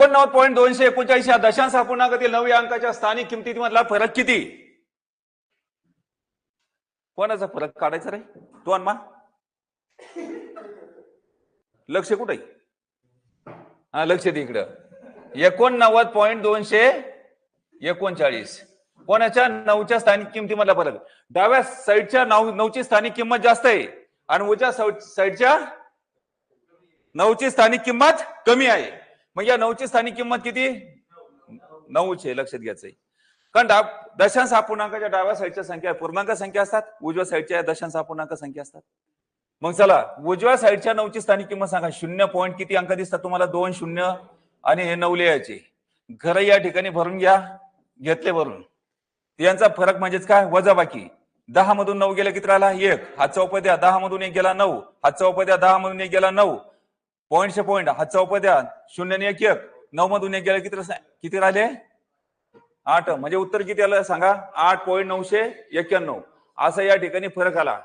एकोणनव्वद पॉईंट दोनशे एकोणचाळीस या दशांश अपूर्णांकातील नऊ या अंकाच्या स्थानिक किमतीमधला फरक किती? कोणाचा फरक काढायचा रे? तू अनमा लक्ष कुठे? हा लक्ष दे इकडं. एकोणनव्वद पॉईंट दोनशे एकोणचाळीस. कोणाच्या नऊच्या स्थानिक किमतीमधला फरक? डाव्या साईडच्या नऊ नऊची स्थानिक किंमत जास्त आहे आणि उजव्या साईड- साईडच्या नऊची स्थानिक किंमत कमी आहे. मग या नऊची स्थानिक किंमत किती? नऊच आहे लक्षात घ्यायचंय कारण डा दशांश अपूर्णांकाच्या डाव्या साईडच्या संख्या पूर्णांक संख्या असतात उजव्या साईडच्या दशांश अपूर्णांक संख्या असतात. मग चला उजव्या साईडच्या नऊची स्थानिक किंमत सांगा. शून्य पॉईंट किती अंक दिसतात तुम्हाला? दोन शून्य आणि हे नऊ लिहायचे. घर या ठिकाणी भरून घ्या घेतले भरून. यांचा फरक म्हणजेच काय? वजा बाकी. दहा मधून नऊ गेला किती राहिला? एक. हातचा उपद्या दहा मधून एक गेला नऊ. हातचा उपद्या दहा मधून एक गेला नऊ. पॉईंटचे पॉईंट हातचा उपद्या शून्य आणि एक एक. नऊ मधून एक गेला किती किती राहिले? आठ. म्हणजे उत्तर किती आलं? सांगा. आठ पॉईंट नऊशे एक्क्याण्णव असा या ठिकाणी फरक आला.